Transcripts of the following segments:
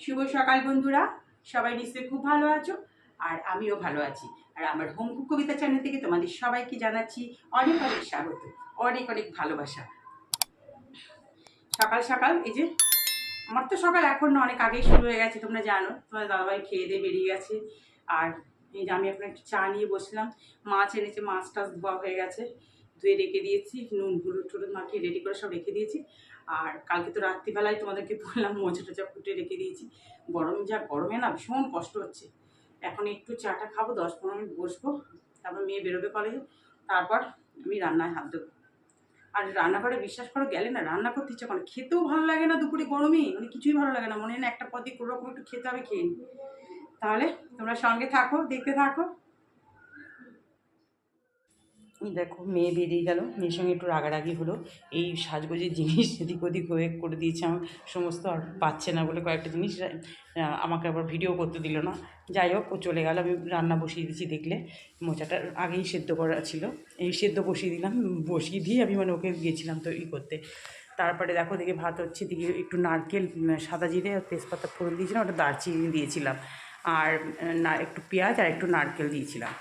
শুভ সকাল বন্ধুরা। সবাই নিশ্চয়ই খুব ভালো আছো, আর আমিও ভালো আছি। আর আমার হোমকুক কবিতা চ্যানেল থেকে তোমাদের সবাইকে জানাচ্ছি অনেক অনেক স্বাগত, অনেক অনেক ভালোবাসা। সকাল সকাল, এই যে আমার তো সকাল এখন অনেক আগেই শুরু হয়ে গেছে, তোমরা জানো তোমার দাদাভাই খেয়ে দিয়ে বেরিয়ে গেছে। আর এই যে আমি আপনার একটু চা নিয়ে বসলাম। মাছ এনেছে, মাছ টাছ ধোয়া হয়ে গেছে। ধুয়ে রেখে দিয়েছি, নুন, হলুদ টুলুদ মাখিয়ে রেডি করে সব রেখে দিয়েছি। আর কালকে তো রাত্রিবেলায় তোমাদেরকে বললাম মোচা টোচা ফুটে রেখে দিয়েছি। গরম যা গরমে না ভীষণ কষ্ট হচ্ছে। এখন একটু চাটা খাব, দশ পনেরো মিনিট বসবো, তারপর মেয়ে বেরোবে কলেজে তারপর আমি রান্নায় হাত দেবো। আর রান্নাঘরে বিশ্বাস করো, গেলে না রান্না করতে ইচ্ছা করে খেতেও ভালো লাগে না দুপুরে গরমে মানে কিছুই ভালো লাগে না। মনে হয় না একটা পদে কোনো রকম একটু খেতে হবে, খেয়ে নিই তাহলে তোমরা সঙ্গে থাকো, দেখতে থাকো। দেখো, মেয়ে বেরিয়ে গেল। মেয়ের সঙ্গে একটু রাগারাগি হলো। এই সাজগোজের জিনিস এদিক ওদিক হয়ে করে দিয়েছে আমার। সমস্ত আর পাচ্ছে না বলে কয়েকটা জিনিস আমাকে আবার ভিডিও করতে দিল না। যাই হোক, ও চলে গেল। আমি রান্না বসিয়ে দিয়েছি দেখলে। মোচাটা আগেই সেদ্ধ করা ছিল। এই সেদ্ধ বসিয়ে দিলাম। বসিয়ে দিয়ে আমি মানে ওকে গিয়েছিলাম তো ই করতে। তারপরে দেখো দেখে ভাত হচ্ছে দিকে একটু নারকেল সাদা জিরে তেজপাতা ফোড়ন দিয়েছিলাম। ওটা দারচিনি দিয়েছিলাম। আর, না, একটু পেঁয়াজ আর একটু নারকেল দিয়েছিলাম।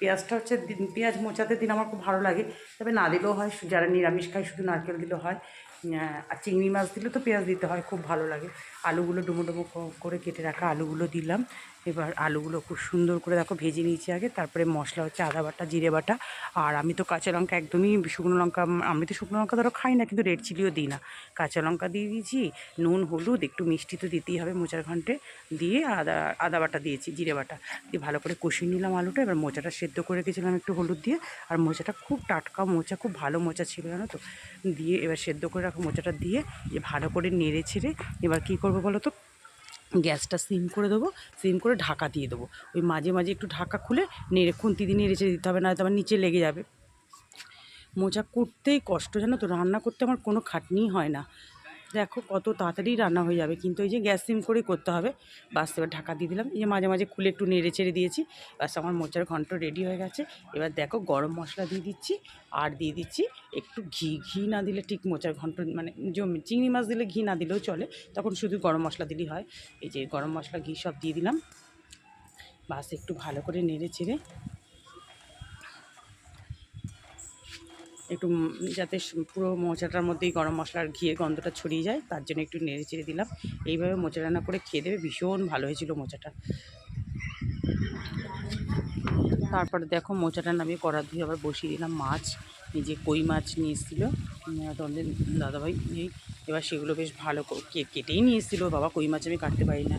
পেঁয়াজটা হচ্ছে পেঁয়াজ মোচাতে দিন আমার খুব ভালো লাগে। তবে না দিলেও হয় যারা নিরামিষ খায় শুধু নারকেল দিলেও হয়। আর চিংড়ি মাছ দিলে তো পেঁয়াজ দিতে হয়, খুব ভালো লাগে। আলুগুলো ডুমো ডুমো করে কেটে রাখা আলুগুলো দিলাম। এবার আলুগুলো খুব সুন্দর করে দেখো ভেজে নিয়েছি আগে, তারপরে মশলা হচ্ছে আদা বাটা, জিরে বাটা। আর আমি তো কাঁচা লঙ্কা একদমই শুকনো লঙ্কা, আমি তো শুকনো লঙ্কা ধরো খাই না, কিন্তু রেড চিলিও দিই না। কাঁচা লঙ্কা দিয়ে দিয়েছি, নুন, হলুদ, একটু মিষ্টি তো দিতেই হবে মোচার ঘন্টে। দিয়ে আদা আদা বাটা দিয়েছি, জিরে বাটা। দিয়ে ভালো করে কষিয়ে নিলাম আলুটা, এবার মোচাটা সেদ্ধ করে রেখেছিলাম একটু হলুদ দিয়ে। আর মোচাটা খুব টাটকা মোচা, খুব ভালো মোচা ছিল জানো তো। দিয়ে এবার সেদ্ধ করে রাখা মোচাটা দিয়ে ভালো করে নেড়ে ছেড়ে এবার কী করব বলো তো? গ্যাসটা সিম করে দেবো, সিম করে ঢাকা দিয়ে দেবো। ওই মাঝে মাঝে একটু ঢাকা খুলে নেড়ে, খুন্তি দিয়ে নেড়ে দিতে হবে না আমার নিচে লেগে যাবে। মোচা করতেই কষ্ট, জানো তো? রান্না করতে আমার কোনো খাটনি হয় না। দেখো কত তাড়াতাড়ি রান্না হয়ে যাবে। কিন্তু এই যে গ্যাস সিম করেই করতে হবে। বাস এবার ঢাকা দিয়ে দিলাম। এই যে মাঝে মাঝে খুলে একটু নেড়ে চেড়ে দিয়েছি। বাস আমার মোচার ঘন্ট রেডি হয়ে গেছে। এবার দেখো গরম মশলা দিয়ে দিচ্ছি আর দিয়ে দিচ্ছি একটু ঘি। ঘি না দিলে ঠিক মোচার ঘন্ট মানে জমি চিংড়ি মাছ দিলে ঘি না দিলেও চলে। তখন শুধু গরম মশলা দিলেই হয়। এই যে গরম মশলা, ঘি সব দিয়ে দিলাম। বাস একটু ভালো করে নেড়ে চেড়ে একটু যাতে পুরো মোচাটার মধ্যেই গরম মশলার ঘিয়ে গন্ধটা ছড়িয়ে যায়, তার জন্য একটু নেড়ে চেড়ে দিলাম। এইভাবে মোচা রান্না করে খেয়ে দেবে, ভীষণ ভালো হয়েছিল মোচাটা। তারপরে দেখো মোচাটা নামিয়ে কড়া দিয়ে আবার বসিয়ে দিলাম মাছ যে কই মাছ নিয়ে এসেছিল। তোমাদের দাদাভাই এই এবার সেগুলো বেশ ভালো কেটেই নিয়ে এসেছিল। বাবা, কই মাছ আমি কাটতে পারি না।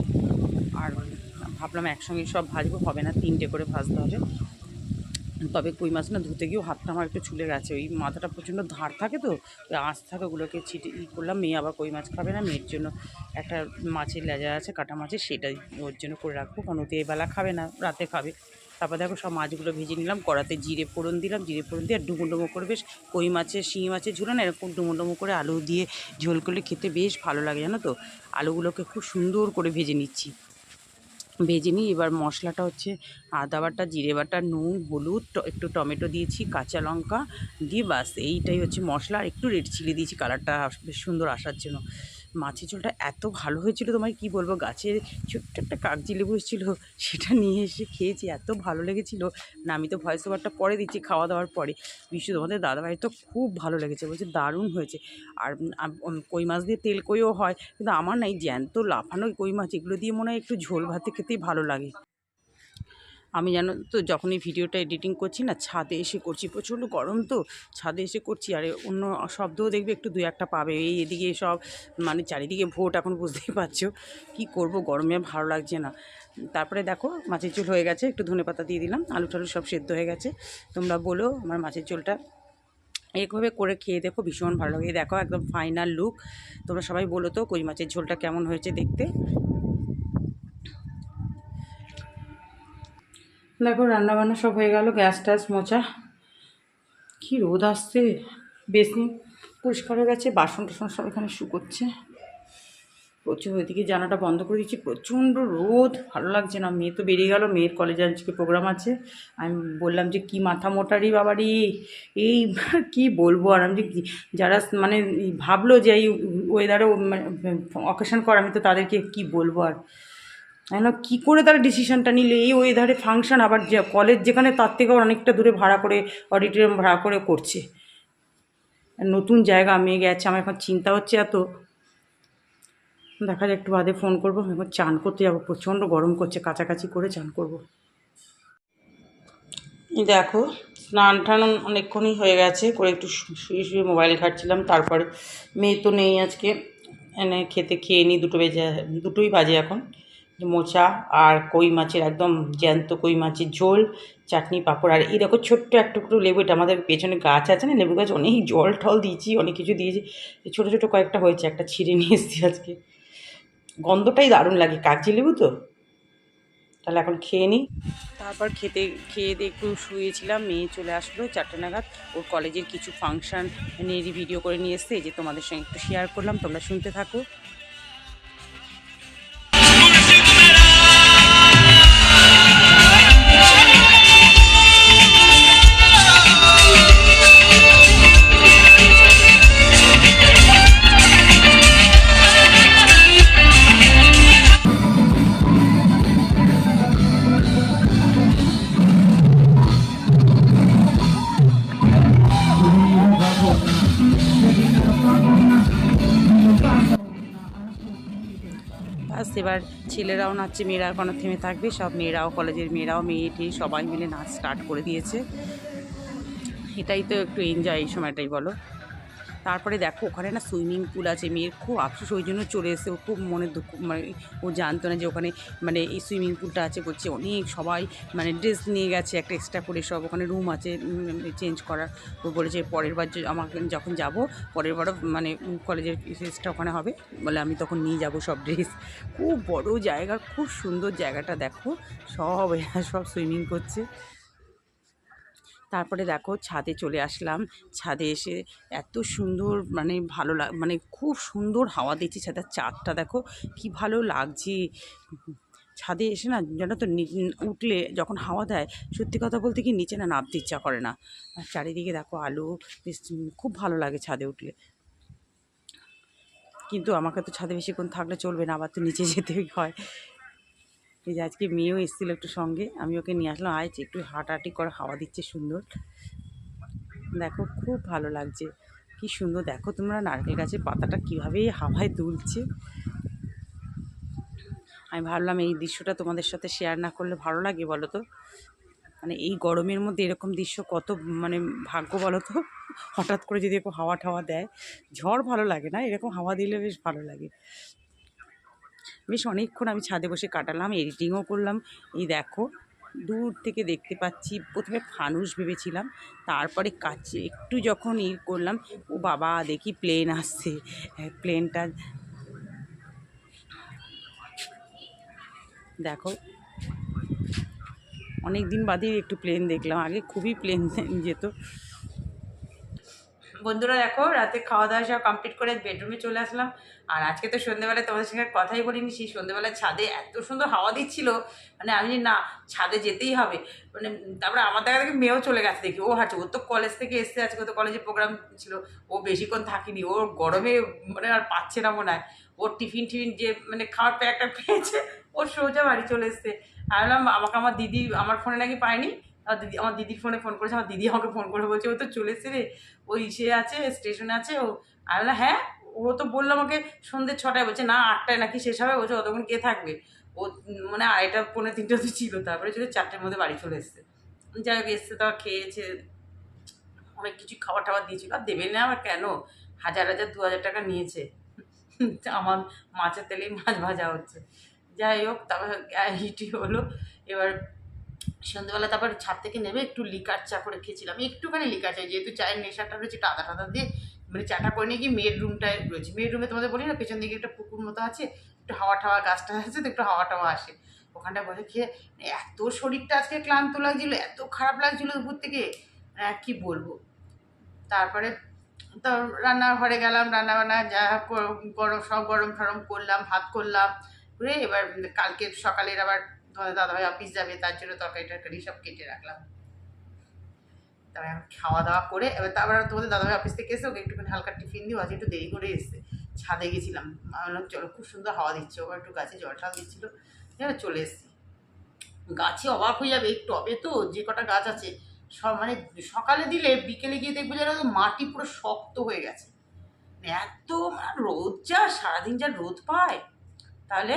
আর ভাবলাম একসঙ্গে সব ভাজবো, হবে না, তিনটে করে ভাজতে হবে। তবে কই মাছ না ধুতে গিয়েও হাতটা আমার একটু চুলে গেছে। ওই মাথাটা প্রচণ্ড ধার থাকে তো, ওই আঁশ থাকে ওগুলোকে ছিটে ই করলাম, মেয়ে আবার কই মাছ খাবে না, মেয়ের জন্য একটা মাছের লেজা আছে, কাটা মাছের, সেটাই ওর জন্য করে রাখব। কারণ ওতে এবেলা খাবে না, রাতে খাবে। তারপর দেখো সব মাছগুলো ভেজে নিলাম, কড়াতে জিরে ফোড়ন দিলাম, জিরে ফোড়ন দিয়ে আর ডুমো ডুমো করে বেশ কই মাছের, শিঙি মাছের ঝুলো না, এরকম ডুমো ডুমো করে আলু দিয়ে ঝোল করলে খেতে বেশ ভালো লাগে জানো তো? আলুগুলোকে খুব সুন্দর করে ভেজে নিচ্ছি। ভেজে নিই। এবার মশলাটা হচ্ছে আদা বাটা, জিরে বাটা, নুন, হলুদ একটু টমেটো দিয়েছি, কাঁচা লঙ্কা দিয়ে বাস। এইটাই হচ্ছে মশলা। আর একটু রেড চিলি দিয়েছি। কালারটা বেশ সুন্দর আসার জন্য। মাছের ঝোলটা এত ভালো হয়েছিল, তোমায় কি বলব? গাছের ছোট্ট একটা কাগজি লেবু এসেছিল, সেটা নিয়ে এসে খেয়েছি, এত ভালো লেগেছিল। না, আমি তো ভয়েস ওভারটা পরে দিচ্ছি, খাওয়া দাওয়ার পরে। বিশ্ব তোমাদের দাদাভাই তো খুব ভালো লেগেছে, বলছে দারুণ হয়েছে। আর কই মাছ দিয়ে তেল কইও হয়, কিন্তু আমার নাই জ্যান্ত লাফানো কই মাছ, এগুলো দিয়ে মনে হয় একটু ঝোল ভাতে খেতেই ভালো লাগে। আমি জানো তো যখন এই ভিডিওটা এডিটিং করছি না, ছাদে এসে করছি, প্রচণ্ড গরম তো, ছাদে এসে করছি, আর অন্য শব্দও দেখবে, একটু দু একটা পাবে, এই এদিকে সব মানে চারিদিকে ভোট এখন বুঝতেই পারছ, কি করব, গরমে ভালো লাগছে না। তারপরে দেখো, মাছের ঝোল হয়ে গেছে, একটু ধনে পাতা দিয়ে দিলাম, আলু টালু সব সেদ্ধ হয়ে গেছে, তোমরা বলো আমার মাছের ঝোলটা। এইভাবে করে খেয়ে দেখো, ভীষণ ভালো লাগে, দেখো একদম ফাইনাল লুক তোমরা সবাই বলো তো কই মাছের ঝোলটা কেমন হয়েছে দেখতে। দেখো রান্না বান্না সব হয়ে গেল, গ্যাস ট্যাস, মোচা। কি রোদ আসছে। বেসিন পরিষ্কার হয়ে গেছে, বাসন টাসন সব এখানে শুকোচ্ছে। প্রচুর ওইদিকে জানাটা বন্ধ করে দিচ্ছি, প্রচণ্ড রোদ, ভালো লাগছে না। মেয়ে তো বেরিয়ে গেল, মেয়ের কলেজে আজকে প্রোগ্রাম আছে, আমি বললাম যে, কি মাথা মোটারি বাবারি, এই কি বলব? আর আমি যে, যারা মানে ভাবলো যে, এই ওয়েদারে অকেশন করে, আমি তো তাদেরকে কি বলব আর। বললাম, কী করে তারা ডিসিশনটা নিলে? এই ওয়েদারে ফাংশন আবার যে কলেজ যেখানে তার থেকেও অনেকটা দূরে ভাড়া করে অডিটোরিয়াম ভাড়া করে করছে। নতুন জায়গা মেয়ে গেছে আমার এখন চিন্তা হচ্ছে এত। দেখা যায় একটু বাদে ফোন করব এখন চান করতে যাব প্রচণ্ড গরম করছে কাছাকাছি করে চান করব। দেখো স্নান টান অনেকক্ষণই হয়ে গেছে করে একটু শুয়ে শুয়ে মোবাইল ঘাটছিলাম তারপরে মেয়ে তো নেই আজকে। এনে খেতে খেয়ে নিই দুটো বেজে দুটোই বাজে এখন। মোচা আর কই মাছের একদম জ্যান্ত কই মাছের ঝোল, চাটনি, পাঁপড়, আর এই দেখো ছোট্ট এক টুকরো লেবু, এটা আমাদের পেছনে গাছ আছে না লেবু গাছ অনেক জল টল দিয়েছি, অনেক কিছু দিয়েছি, ছোটো ছোটো কয়েকটা হয়েছে, একটা ছিঁড়ে নিয়ে এসেছি আজকে। গন্ধটাই দারুণ লাগে, কাগজি লেবু তো। তাহলে এখন খেয়ে নিই তারপর খেতে, খেয়ে দিয়ে একটু শুয়েছিলাম, মেয়ে চলে আসলো চারটে নাগাদ, ওর কলেজের কিছু ফাংশন নিয়ে ভিডিও করে নিয়ে এসছে যে তোমাদের সঙ্গে একটু শেয়ার করলাম, তোমরা শুনতে থাকো। ছেলেরাও নাচছে, মেয়েরা কোনো থেমে থাকবে, সব মেয়েরাও, কলেজের মেয়েরাও, মেয়ে সবাই মিলে নাচ স্টার্ট করে দিয়েছে। এটাই তো একটু এনজয় এই সময়টাই বলো। তারপরে দেখো, ওখানে না সুইমিং পুল আছে, মেয়ের খুব আফসোস, ওই জন্য চলে এসে ও খুব মনে দুঃখ মানে ও জানতো না যে ওখানে মানে এই সুইমিং পুলটা আছে বলছে অনেক সবাই মানে ড্রেস নিয়ে গেছে, একটা এক্সট্রা করে সব। ওখানে রুম আছে চেঞ্জ করার। ও বলেছে, পরের বার আমাকে যখন যাব, পরের বারও মানে কলেজের ড্রেসটা ওখানে হবে। বলে, আমি তখন নিয়ে যাব সব ড্রেস খুব বড় জায়গা, খুব সুন্দর জায়গাটা, দেখো। সব সব সুইমিং করছে। তারপরে দেখো ছাদে চলে আসলাম। ছাদে এসে এত সুন্দর মানে ভালো লাগ মানে খুব সুন্দর হাওয়া দিচ্ছে ছাদের চাঁদটা দেখো। কি ভালো লাগছে। ছাদে এসে না যেন তো উঠলে যখন হাওয়া দেয়, সত্যি কথা বলতে কি নিচে না নামতে ইচ্ছা করে না। আর চারিদিকে দেখো আলো, বেশ খুব ভালো লাগে ছাদে উঠলে। কিন্তু আমাকে তো ছাদে বেশিক্ষণ থাকলে চলবে না, আবার তো নিচে যেতেই হয়। এই যে আজকে মেয়েও এসেছিল একটু সঙ্গে, আমি ওকে নিয়ে আসলাম। আজ একটু হাঁটাহাঁটি করে, হাওয়া দিচ্ছে সুন্দর। দেখো, খুব ভালো লাগছে। কি সুন্দর। দেখো তোমরা নারকেল গাছের পাতাটা কীভাবে হাওয়ায় দুলছে। আমি ভাবলাম এই দৃশ্যটা তোমাদের সাথে শেয়ার না করলে ভালো লাগে বলো তো মানে এই গরমের মধ্যে এরকম দৃশ্য কত মানে ভাগ্য বলো তো হঠাৎ করে যদি এরকম হাওয়া টাওয়া দেয়, ঝড় ভালো লাগে না? এরকম হাওয়া দিলে বেশ ভালো লাগে। বেশ অনেকক্ষণ আমি ছাদে বসে কাটালাম এডিটিংও করলাম। এই দেখো দূর থেকে দেখতে পাচ্ছি প্রথমে ফানুস ভেবেছিলাম তারপরে কাছে একটু যখন ই করলাম ও বাবা দেখি প্লেন আসছে। হ্যাঁ, প্লেনটা দেখো অনেক দিন বাদে একটু প্লেন দেখলাম আগে খুবই প্লেন যেত। বন্ধুরা দেখো, রাতে খাওয়া দাওয়া সব কমপ্লিট করে বেডরুমে চলে আসলাম। আর আজকে তো সন্ধ্যেবেলায় তোমাদের সঙ্গে কথাই বলিনি, সেই সন্ধ্যেবেলায় ছাদে এত সুন্দর হাওয়া দিচ্ছিল। মানে আমি না, ছাদে যেতেই হবে। মানে তারপরে আমার দেখা দেখে মেয়েও চলে গেছে দেখি, ও হাঁটছে। ও তো কলেজ থেকে এসছে আজকে তো কলেজে প্রোগ্রাম ছিল ও বেশিক্ষণ থাকিনি, ওর গরমে মানে আর পাচ্ছে না মনে হয়। ওর টিফিন টিফিন যে মানে খাওয়ার প্যাকটা পেয়েছে, ওর সোজা বাড়ি চলে এসছে। আমি বললাম, আমাকে আমার দিদি আমার ফোনে নাকি পায়নি। আর দিদি, আমার দিদির ফোনে ফোন করেছে, আমার দিদি আমাকে ফোন করে বলছে, ও তো চলে এসছে রে ওই সে আছে, স্টেশনে আছে, ও বললাম হ্যাঁ ও তো বলল আমাকে সন্ধ্যে ছটায়, বলছে, না, আটটায় নাকি শেষ হবে, বলছে, অতক্ষণ কে থাকবে? ও মানে আড়াইটা, পৌনে তিনটে তো ছিল, তারপরে চলে চারটের মধ্যে বাড়ি চলে এসছে। যাই হোক, এসছে তো খেয়েছে, অনেক কিছু খাবার টাবার দিয়েছিল, আর দেবে না আবার কেন? হাজার হাজার, দু হাজার টাকা নিয়েছে। আমার মাছের তেলেই মাছ ভাজা হচ্ছে। যাই হোক, তারপর হিটি হলো, এবার সন্ধ্যেবেলা তারপর ছাদ থেকে নেমে একটু লিকার চা করে খেয়েছিলাম। একটুখানি লিকার চা, যেহেতু চায়ের নেশাটা রয়েছে টাদা টাদা দিয়ে মানে চাটা করে নিয়ে গিয়ে মেয়ের রুমটায় রয়েছে। মেয়ের রুমে তোমাদের বলি না, পেছন দিকে একটা পুকুর মতো আছে, একটু হাওয়া টাওয়া গাছটা আছে তো একটু হাওয়া টাওয়া আসে। ওখানটা বসে খেয়ে এত শরীরটা আজকে ক্লান্ত লাগছিল, এত খারাপ লাগছিল দুপুর থেকে আর কি বলব। তারপরে তো রান্নাঘরে গেলাম রান্না বান্না যা গরম সব গরম ফরম করলাম, ভাত করলাম, করে এবার কালকে সকালের আবার তোমাদের দাদাভাই অফিস যাবে, তার জন্য তরকারি টরকারি সব কেটে রাখলাম। তারপরে আমি খাওয়া দাওয়া করে, এবার তারপর তোমাদের দাদাভাই অফিস থেকে এসে ওকে একটুখানি হালকা টিফিন দিও আজ একটু দেরি করে এসছে। ছাদে গেছিলাম বললাম, চলো, খুব সুন্দর হাওয়া দিচ্ছে। ওবার একটু গাছে জল টল দিচ্ছিল। চলে এসছি। গাছে অবাক হয়ে যাবে এই টবে তো, যে কটা গাছ আছে। সব মানে সকালে দিলে বিকেলে গিয়ে দেখব যেন মাটি পুরো শক্ত হয়ে গেছে। মানে এত রোদ যা, সারাদিন যা রোদ পায়। তাহলে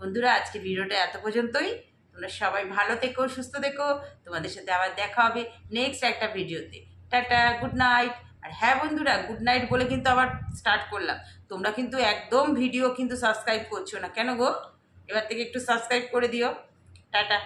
বন্ধুরা আজকে ভিডিওটা এত পর্যন্তই। তোমরা সবাই ভালো থেকো, সুস্থ থেকো। তোমাদের সাথে আবার দেখা হবে নেক্সট একটা ভিডিওতে। টাটা গুড নাইট আর হ্যাঁ বন্ধুরা গুড নাইট বলে কিন্তু আবার স্টার্ট করলাম। তোমরা কিন্তু একদম ভিডিও কিন্তু সাবস্ক্রাইব করছ না। কেন গো? এবার থেকে একটু সাবস্ক্রাইব করে দিও। টাটা।